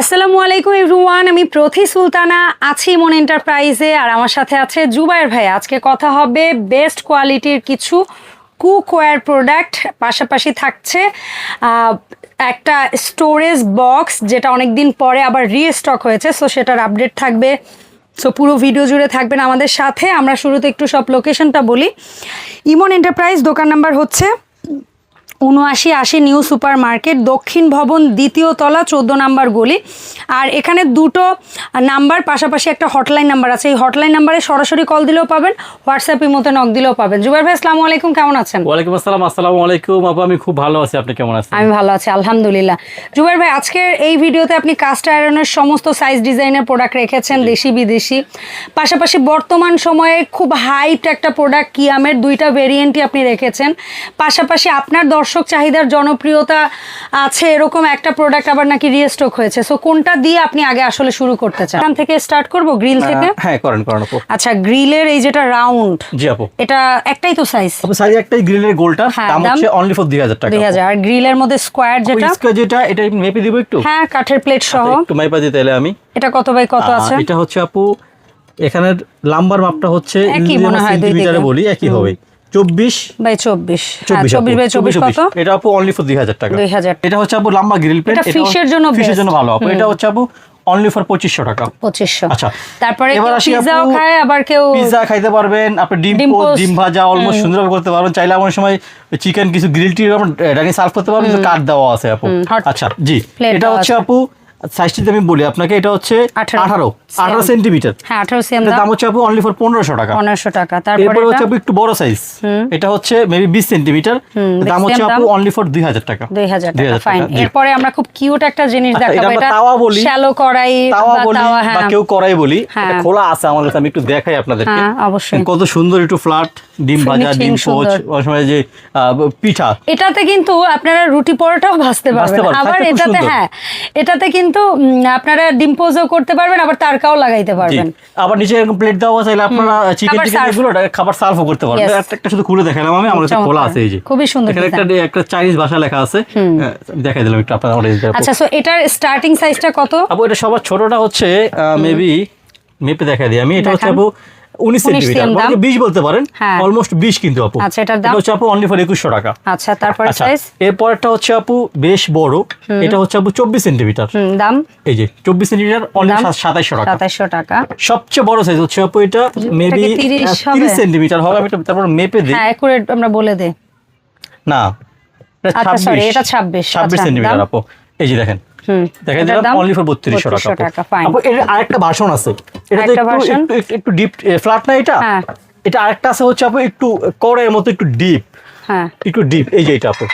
আসসালামু আলাইকুম এভরিওয়ান, আমি প্রথি সুলতানা, আছি মন এন্টারপ্রাইজে, আর আমার সাথে আছে জুবাইর ভাই। আজকে কথা হবে বেস্ট কোয়ালিটির কিছু কুকওয়্যার প্রোডাক্ট, পাশাপাশি থাকছে একটা স্টোরেজ বক্স, যেটা অনেক দিন পরে আবার রিস্টক হয়েছে, সো সেটার আপডেট থাকবে। সো পুরো ভিডিও জুড়ে থাকবেন আমাদের সাথে। আমরা শুরুতে একটু সব লোকেশনটা বলি। ইমন এন্টারপ্রাইজ, দোকান নাম্বার হচ্ছে উনআশি আশি নিউ সুপার মার্কেট দক্ষিণ ভবন দ্বিতীয় তলা চোদ্দ নাম্বার গলি। আর এখানে দুটো নাম্বার পাশাপাশি একটা হটলাইন নাম্বার আছে। এই হটলাইন নাম্বারে সরাসরি কল দিলেও পাবেন হোয়াটসঅ্যাপের মতো নক দিলেও পাবেন। জুবাইর ভাই আসসালামু আলাইকুম কেমন আছেন? ওয়ালাইকুম আসসালাম আসসালামু আলাইকুম। আপু আমি খুব ভালো আছি আপনি কেমন আছেন? আমি ভালো আছি আলহামদুলিল্লাহ। জুবাইর ভাই আজকের এই ভিডিওতে আপনি কাস্ট আয়রনের সমস্ত সাইজ ডিজাইনের প্রোডাক্ট রেখেছেন দেশি বিদেশি। পাশাপাশি বর্তমান সময়ে খুব হাইট একটা প্রোডাক্ট কিয়ামের দুইটা ভেরিয়েন্টই আপনি রেখেছেন। পাশাপাশি আপনার দর্শক চাহিদার জনপ্রিয়তা আছে এরকম একটা প্রোডাক্ট আবার নাকি রিস্টক হয়েছে। সো কোনটা দিয়ে আপনি আগে আসলে শুরু করতে চান? এখান থেকে স্টার্ট করব গ্রিল থেকে? হ্যাঁ করেন করেন আপু। আচ্ছা গ্রিলের এই যেটা রাউন্ড জি আপু। এটা একটাই তো সাইজ আপু সাইজ একটাই গ্রিলের গোলটা। হ্যাঁ, দাম? হচ্ছে অনলি ফর দুই হাজার টাকা দুই হাজার। আর গ্রিলের মধ্যে স্কোয়ার যেটা? স্কোয়ার যেটা এটা মেপে দিব একটু? হ্যাঁ কাঠের প্লেট সহ। আচ্ছা, একটু মাইপা দিতে এলে আমি। এটা কত বাই কত আছে? এটা হচ্ছে আপু এখানের লাম্বার মাপটা হচ্ছে মনে হয় সেন্টিমিটারে বলি একই হবে। চব্বিশ? বাই চব্বিশ। হ্যাঁ চব্বিশ চব্বিশ বাই চব্বিশ কত? এটা আপু অনলি ফর দুই হাজার টাকা। 2000 এটা হচ্ছে আপু লম্বা গ্রিল প্লেট এটা fish জন্য ফিশের জন্য ভালো আপু। এটা হচ্ছে আপু অনলি ফর পঁচিশশো টাকা। পঁচিশশো। আচ্ছা। তারপরে এবার কেউ আসি পিৎজাও খায় আবার কেউ পিৎজা খাইতে পারবেন। আপনি ডিম ডিম ভাজা অলমোস্ট সুন্দরভাবে করতে পারবেন। চাইলে আমার সময় চিকেন কিছু গ্রিল টি সার্ভ করতে পারবেন। কাট দেওয়া আছে আপু। আচ্ছা জি। এটা হচ্ছে আপু সাইজটিতে আমি বলি আপনাকে এটা হচ্ছে আঠারো। আঠারো আঠারো Same। সেন্টিমিটার হ্যাঁ আঠারো সেম দাম। হচ্ছে আপু অনলি ফর পনেরোশো টাকা। পনেরোশো টাকা। তারপরে হচ্ছে আপু একটু বড় সাইজ এটা হচ্ছে মেবি বিশ সেন্টিমিটার দাম হচ্ছে আপু অনলি ফর দুই হাজার টাকা। দুই হাজার টাকা ফাইন এরপরে আমরা খুব কিউট একটা জিনিস আচ্ছা, দেখাবো। এটা তাওয়া বলি। শ্যালো কড়াই তাওয়া বলি বা হ্যাঁ। কেউ করাই বলি। হ্যাঁ। এটা খোলা আছে কাছে আমি একটু দেখাই আপনাদেরকে। হ্যাঁ, অবশ্যই। কত সুন্দর একটু ফ্ল্যাট ডিম ভাজা ডিম পোচ। ওই সময় যে পিঠা। এটাতে কিন্তু আপনারা রুটি পরোটাও ভাজতে পারবেন, আবার এটাতে হ্যাঁ এটাতে কিন্তু উম, আপনারা ডিম্পোজও করতে পারবেন আবার তারকাও লাগাইতে। পারবেন। আবার নিচে এরকম প্লেট দেওয়া চাইলে আপনারা চিকেন টিকেন। এগুলো খাবার সার্ভও করতে পারবেন। একটা একটা শুধু খুলে দেখালাম আমি আমার কাছে খোলা আছে এই যে। খুবই সুন্দর এখানে একটা একটা চাইনিজ ভাষা লেখা আছে। হ্যাঁ, দেখাই দিলাম একটু আপনারা আচ্ছা সো এটার স্টার্টিং সাইজটা কত? আপু এটা সবার ছোটটা হচ্ছে মেবি মেপে দেখাই দিই আমি। এটা হচ্ছে দেখান। আপু উনিশ 19 সেন্টিমিটার cm দাম। মানে বিশ বলতে পারেন। হ্যাঁ। অলমোস্ট বিশ কিন্তু আপু। আচ্ছা, এটার দাম? হচ্ছে আপু অনলি ফর টাকা। আচ্ছা তারপরে আচ্ছা সাইজ এরপরটা হচ্ছে আপু বেশ বড়। এটা হচ্ছে আপু চব্বিশ সেন্টিমিটার দাম? এই যে অনলি টাকা। সবচেয়ে বড় সাইজ হচ্ছে আপু এটা মেবি 30 হবে? সেন্টিমিটার হবে। আমি তারপর মেপে দিই। হ্যাঁ একুরেট আমরা বলে না এটা আচ্ছা, sorry, 26 এটা 26 26 আচ্ছা? আপু। এই যে দেখেন অনলি ফর 3200 টাকা। টাকা ফাইন আপু এর আরেকটা ভার্সন আছে। এটা একটু একটু- ডিপ ফ্ল্যাট না এটা? হ্যাঁ। এটা আরেকটা আছে হচ্ছে আপু একটু কড়ের মতো একটু ডিপ হ্যাঁ। একটু ডিপ এই যে এটা আপু।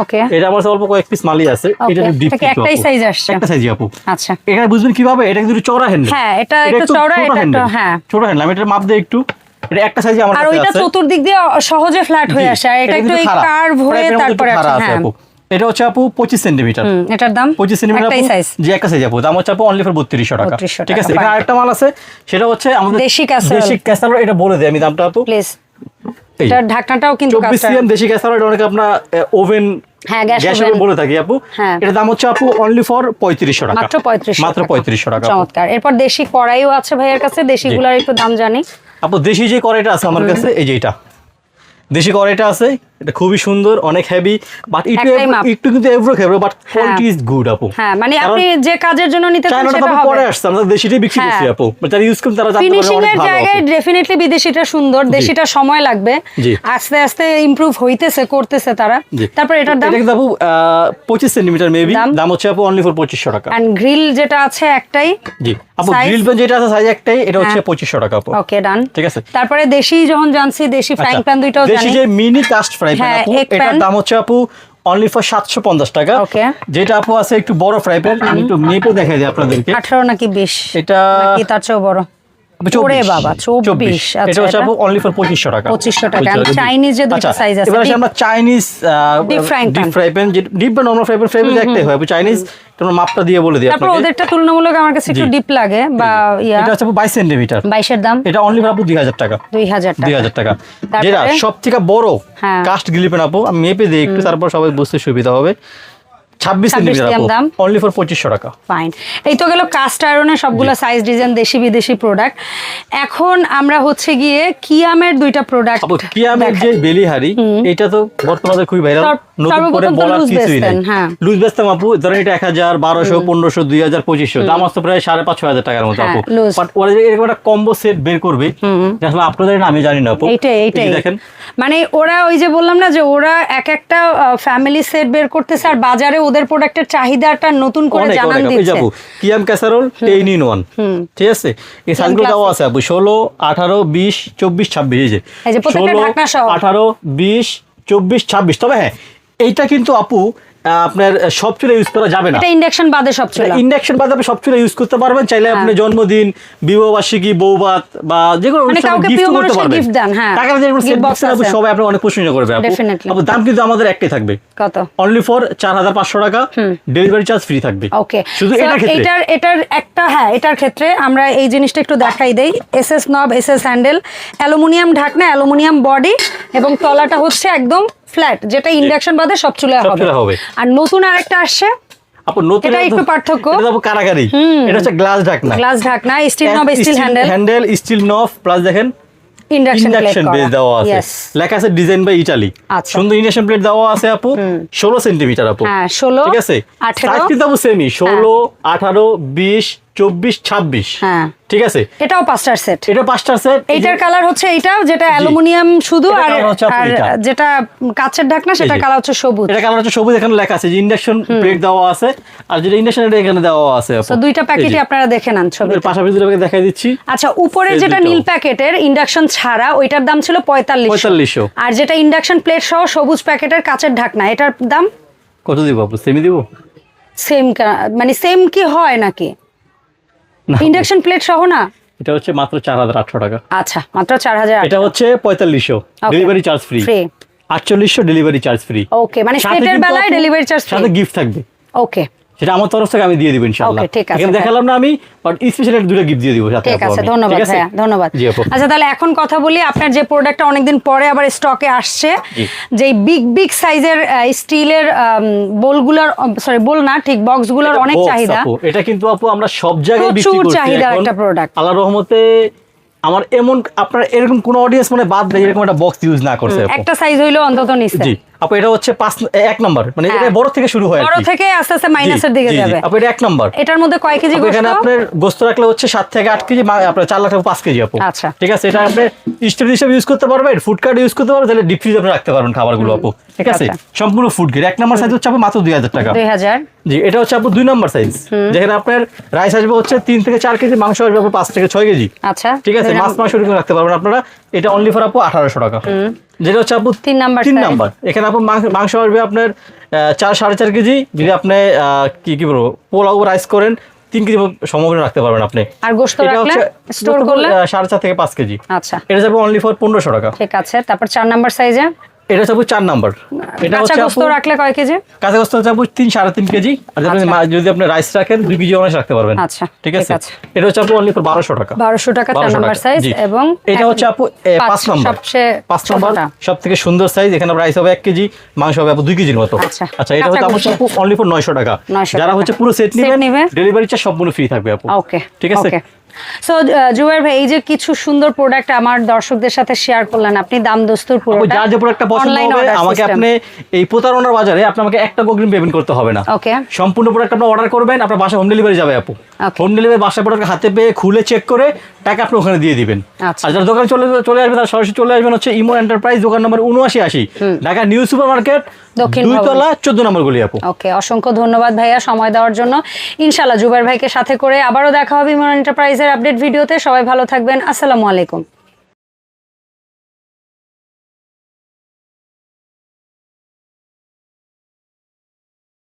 ওকে। এটা আমার কাছে অল্প কয়েক পিস মালি আছে। এটা একটু ডিপ একটাই size আসছে? একটা সাইজ আপু। আচ্ছা। এখানে বুঝবেন কীভাবে? এটা কিন্তু একটু চড়া হ্যান্ডেল হ্যাঁ, এটা একটু চওড়া, এটা একটু- হ্যাঁ। ছোট হ্যান্ডেল আমি এটা মাপ দিই একটু এটা একটা সাইজে আমার আর ওইটা চতুর্দিক দিয়ে সহজে ফ্ল্যাট হয়ে আসে। আর এটা একটু। কার্ভ হয়ে তারপরে আছে, আছে হ্যাঁ। এটা হচ্ছে আপু পঁচিশ সেন্টিমিটার। এটার দাম পঁচিশ সেন্টিমিটার যে একটা সাইজ আপু। দাম হচ্ছে আপু অনলি ফর বত্রিশশো টাকা। ঠিক আছে? এখানে আরেকটা মাল আছে সেটা হচ্ছে আমাদের দেশি। দেশি ক্যাসারোল এটা বলে দেয় আমি দামটা আপু। প্লিজ এটার ঢাকনাটাও কিন্তু চব্বিশ কাস্টার সিএম দেশি ক্যাসারোল এটা অনেকে আপনার ওভেন হ্যাঁ, গ্যাস। বলে থাকি আপু। হ্যাঁ। এটার দাম হচ্ছে আপু অনলি ফর টাকা। মাত্র মাত্র টাকা। চমৎকার। এরপর দেশি কড়াইও আছে ভাইয়ের কাছে দেশিগুলার একটু দাম জানি। আপু দেশি যে কড়াইটা আছে আমার কাছে এই যে এটা। দেশি কড়াইটা আছে এটা খুবই সুন্দর অনেক হেভি বাট একটু একটাই একটু কিন্তু এভরো খেবো বাট কোয়ালিটি ইজ গুড আপু। হ্যাঁ মানে আপনি যে কাজের জন্য নিতে চান সেটা আপু পরে আসছে আমরা দেশিটাই বিক্রি হ্যাঁ। করছি আপু। যারা ইউজ করেন তারা জানতে পারবে ফিনিশিং অনেক এর ভালো জায়গায় ডেফিনেটলি বিদেশিটা সুন্দর দেশিটা সময় লাগবে। আস্তে আস্তে ইমপ্রুভ হইতেছে করতেছে তারা। তারপর এটার দাম? এটা আপু পঁচিশ সেন্টিমিটার মেবি দাম? হচ্ছে আপু অনলি ফর পঁচিশশো টাকা। এন্ড গ্রিল যেটা আছে একটাই? জি। আপু গ্রিল পেন যেটা আছে সাইজ একটাই এটা হচ্ছে হ্যাঁ। পঁচিশশো টাকা আপু। ওকে ডান ঠিক আছে? তারপরে দেশি যখন জানছি দেশি ফ্রাইং প্যান দুইটাও দেশি যে মিনি কাস্ট ফ্রাই প্যান হ্যাঁ, আপু এটার দাম হচ্ছে আপু অনলি ফর সাতশো পঞ্চাশ টাকা. যেটা আপু আছে একটু বড় ফ্রাই প্যান আমি একটু মেপে দেখাই দিই আপনাদেরকে। আঠারো নাকি বিশ? এটা তার চেয়েও বড়? ওরে বাবা, 24 এটা হচ্ছে আপু অনলি ফর পঁচিশশো টাকা। 2500 টাকা। আর 2500 জি। Chinese যে দুইটা আছে, এবার আমরা Chinese Deep deep fry pan deep বা normal fry pan fry pan একটাই হয়। চাইনিজ তোমরা মাপটা দিয়ে বলে দিই তারপর আপনাকে। ওদেরটা তুলনামূলক আমার কাছে একটু ডিপ লাগে বা ইয়া। এটা হচ্ছে দাম? এটা অনলি ফর আপু দুই হাজার টাকা। দুই হাজার টাকা। যেটা সব থেকে বড় হ্যাঁ। কাস্ট গিলি পেন আপু আমি মেপে দিই একটু তারপর সবাই বুঝতে সুবিধা হবে। 26 সেন্টিমিটার দাম। অনলি ফর পঁচিশশো টাকা। ফাইন এই তো গেল কাস্ট আয়রনের সবগুলো সাইজ ডিজাইন দেশি বিদেশি প্রোডাক্ট এখন আমরা হচ্ছে গিয়ে কিয়ামের দুইটা প্রোডাক্ট কিয়ামের যে বেলিহারি এটা তো বর্তমানে খুবই ভাইরাল নতুন করে বলার কিছুই নেই। হ্যাঁ। লুজ বেচতাম আপু ধরেন এটা এক হাজার বারোশো পনেরোশো দুই হাজার পঁচিশশো দাম আসতো প্রায় সাড়ে পাঁচ হাজার টাকার মতো হ্যাঁ, আপু। বাট ওরা এরকম একটা কম্বো সেট বের করবে এটা আসলে আপনাদের আমি জানি না আপু। এইটাই এই দেখেন। মানে ওরা ওই যে বললাম না যে ওরা এক একটা ফ্যামিলি সেট বের করতেছে আর বাজারে ওদের প্রোডাক্টের চাহিদাটা নতুন করে জানান দিচ্ছে। যাব কিয়াম ক্যাসারোল টেন ইন ওয়ান ঠিক আছে? এই সাইজগুলো দেওয়া আছে আপু ষোলো আঠারো বিশ চব্বিশ ছাব্বিশ এই যে। ষোলো আঠারো বিশ চব্বিশ ছাব্বিশ। তবে হ্যাঁ এইটা কিন্তু আপু আপনার সব চুলে ইউজ করা যাবে না। এটা ইন্ডাকশন বাদে সব ছিল ইন্ডাকশন বাদে আপনি সব চুলে ইউজ করতে পারবেন। চাইলে হ্যাঁ। আপনি জন্মদিন বিবাহবার্ষিকী বৌভাত বা যে কোনো মানে কাউকে গিফট করতে পারবেন। gift দেন, হ্যাঁ। টাকা দিয়ে সেট দিচ্ছেন আছে। সবাই আপনার অনেক প্রশংসা করবে আপু। আপু দাম কিন্তু আমাদের একটাই থাকবে। কত? অনলি ফর চার হাজার পাঁচশো টাকা। ডেলিভারি চার্জ ফ্রি থাকবে। ওকে শুধু এটার ক্ষেত্রে। এটার এটার একটা হ্যাঁ এটার ক্ষেত্রে আমরা এই জিনিসটা একটু দেখাই দেই। S S knob S S handle aluminium ঢাকনা অ্যালুমিনিয়াম বডি এবং তলাটা হচ্ছে একদম ফ্ল্যাট যেটা ইন্ডাকশন বাদে সব চুলে হবে। আর নতুন আরেকটা আসছে আপু নতুন এটা একটু পার্থক্য। এটা আপু কারাগারি। এটা হচ্ছে গ্লাস ঢাকনা। গ্লাস ঢাকনা steel knob steel handle handle steel knob plus দেখেন ইন্ডাকশন দেওয়া আছে। লেখা আছে ডিজাইন বাই ইটালি। সুন্দর ইন্ডাকশন প্লেট দেওয়া আছে আপু। ষোলো সেন্টিমিটার আপু। হ্যাঁ, 16, ঠিক আছে? সাইজ কিন্তু আপু সেমি ষোলো আঠারো বিশ চব্বিশ ছাব্বিশ। হ্যাঁ। ঠিক আছে? এটাও পাঁচটার সেট এটা পাঁচটার সেট এইটার কালার হচ্ছে যেটা অ্যালুমিনিয়াম শুধু আর যেটা কাচের ঢাকনা সেটা কালার হচ্ছে সবুজ। এটা কালার হচ্ছে সবুজ এখানে লেখা আছে যে ইন্ডাকশন প্লেট দেওয়া আছে। আর যেটা ইন্ডাকশন এটা এখানে দেওয়া আছে তো দুইটা প্যাকেটই আপনারা দেখে নেন ছবি পাশাপাশি দুটো দেখাই দিচ্ছি। আচ্ছা উপরে যেটা নীল প্যাকেটের ইন্ডাকশন ছাড়া ওইটার দাম ছিল পঁয়তাল্লিশ 4500 আর যেটা ইন্ডাকশন প্লেট সহ সবুজ প্যাকেটের কাচের ঢাকনা এটার দাম? কত দিব আপু? সেমি দিব? সেম মানে সেম কি হয় নাকি? ইন্ডাকশন প্লেট সহ না? এটা হচ্ছে মাত্র চার হাজার আটশো টাকা। আচ্ছা মাত্র চার হাজার এটা হচ্ছে পঁয়তাল্লিশশো ডেলিভারি চার্জ ফ্রি আটচল্লিশশো ডেলিভারি চার্জ ফ্রি ওকে মানে সেটের বেলায় ডেলিভারি চার্জ সাথে গিফট থাকবে। ওকে সেটা আমার তরফ থেকে আমি দিয়ে দিব ইনশাআল্লাহ। ঠিক আছে, এখানে দেখালাম না আমি বাট স্পেশাল দুটো গিফট দিয়ে দিব সাথে ঠিক আছে ধন্যবাদ ভাইয়া ধন্যবাদ। আচ্ছা তাহলে এখন কথা বলি আপনার যে প্রোডাক্টটা অনেকদিন পরে আবার স্টকে আসছে। যে বিগ বিগ সাইজের স্টিলের বোলগুলোর সরি বোল না ঠিক বক্সগুলোর অনেক চাহিদা। এটা কিন্তু আপু আমরা সব জায়গায় বিক্রি করছি। এখন। একটা প্রোডাক্ট আল্লাহর রহমতে আমার এমন আপনার এরকম কোন অডিয়েন্স মানে বাদ নেই এরকম একটা বক্স ইউজ না করছে একটা সাইজ হইল অন্তত নিচে জি। আপু এটা হচ্ছে পাঁচ এক নাম্বার মানে হ্যাঁ। এটা বড় থেকে শুরু হয় বড় থেকে আস্তে আস্তে মাইনাসের দিকে। যাবে। আপু এটা এক নাম্বার। এটার মধ্যে কয় কেজি আপু, এখানে আপনার গোস্ত রাখলে হচ্ছে সাত থেকে আট কেজি আপনার চার লাখ টাকা পাঁচ কেজি আপু। আচ্ছা। ঠিক আছে এটা আপনি হিসেবে ইউজ করতে পারবেন ফুড কার্ড ইউজ করতে পারবেন তাহলে ডিপ ফ্রিজ আপনি রাখতে পারবেন খাবারগুলো আপু। ঠিক আছে? আচ্ছা। সম্পূর্ণ ফুড গ্রেড এক নাম্বার সাইজ হচ্ছে আপু মাত্র দুই হাজার টাকা। দুই হাজার। জি এটা হচ্ছে আপু দুই নাম্বার সাইজ যেখানে আপনার রাইস আসবে হচ্ছে তিন থেকে চার কেজি মাংস আসবে আপু পাঁচ থেকে ছয় কেজি। আচ্ছা ঠিক আছে? মাছ মাংস রাখতে পারবেন আপনারা। এটা অনলি ফর আপু আঠারোশো টাকা। যেটা হচ্ছে আপু তিন নাম্বার তিন নাম্বার। এখানে আপু মাংস- আসবে আপনার চার সাড়ে চার কেজি। যদি আপনি কি কি বলব পোলাও রাইস করেন তিন কেজি সমগ্র রাখতে পারবেন আপনি। আর গোস্ত রাখলে? স্টোর করলে? সাড়ে চার থেকে পাঁচ কেজি। আচ্ছা। এটা যাবে অনলি ফর পনেরোশো টাকা। ঠিক আছে তারপর চার নাম্বার সাইজে এটা হচ্ছে চার নাম্বার। এটা হচ্ছে গোস্ত রাখলে কয় কেজি? কাঁচা গোস্ত আপু তিন সাড়ে তিন কেজি। আর যদি আপনি যদি আপনি রাইস রাখেন দুই কেজি অনায়াস রাখতে পারবেন। আচ্ছা, ঠিক আছে। এটা হচ্ছে আপু অনলি ফর বারোশো টাকা। বারোশো টাকা চার নাম্বার সাইজ এবং এটা হচ্ছে আপু পাঁচ, নম্বর। পাঁচ নম্বর সব থেকে সুন্দর সাইজ এখানে রাইস হবে এক কেজি মাংস হবে আপু দুই কেজির মতো। আচ্ছা। আচ্ছা এটা হচ্ছে। আপু অনলি ফর নয়শো টাকা। যারা হচ্ছে পুরো সেট নেবেন ডেলিভারি চার্জ সম্পূর্ণ ফ্রি থাকবে আপু। ওকে ঠিক আছে? সো জুয়ার ভাই এই যে কিছু সুন্দর প্রোডাক্ট আমার দর্শকদের সাথে শেয়ার করলেন আপনি দাম দস্তুর পুরোটা যার যে প্রোডাক্টটা পছন্দ হবে আমাকে আপনি এই প্রতারণার বাজারে আপনি আমাকে একটা অগ্রিম পেমেন্ট করতে হবে না। ওকে সম্পূর্ণ প্রোডাক্ট আপনি অর্ডার করবেন আপনার বাসায় হোম ডেলিভারি যাবে আপু. হোম ডেলিভারি বাসা প্রোডাক্ট হাতে পেয়ে খুলে চেক করে টাকা আপনি ওখানে দিয়ে দিবেন। আচ্ছা। আর যারা দোকানে চলে চলে আসবে তারা সরাসরি চলে আসবেন হচ্ছে ইমো এন্টারপ্রাইজ দোকান নম্বর উনআশি আশি ঢাকা নিউ সুপার মার্কেট দুইতলা চোদ্দ নম্বর গলি আপু। ওকে অসংখ্য ধন্যবাদ ভাইয়া সময় দেওয়ার জন্য। ইনশাল্লাহ জুবের ভাইকে সাথে করে আবারও দেখা হবে ইমন এন্টারপ্রাইজের আপডেট ভিডিওতে। সবাই ভালো থাকবেন। আসসালামু আলাইকুম।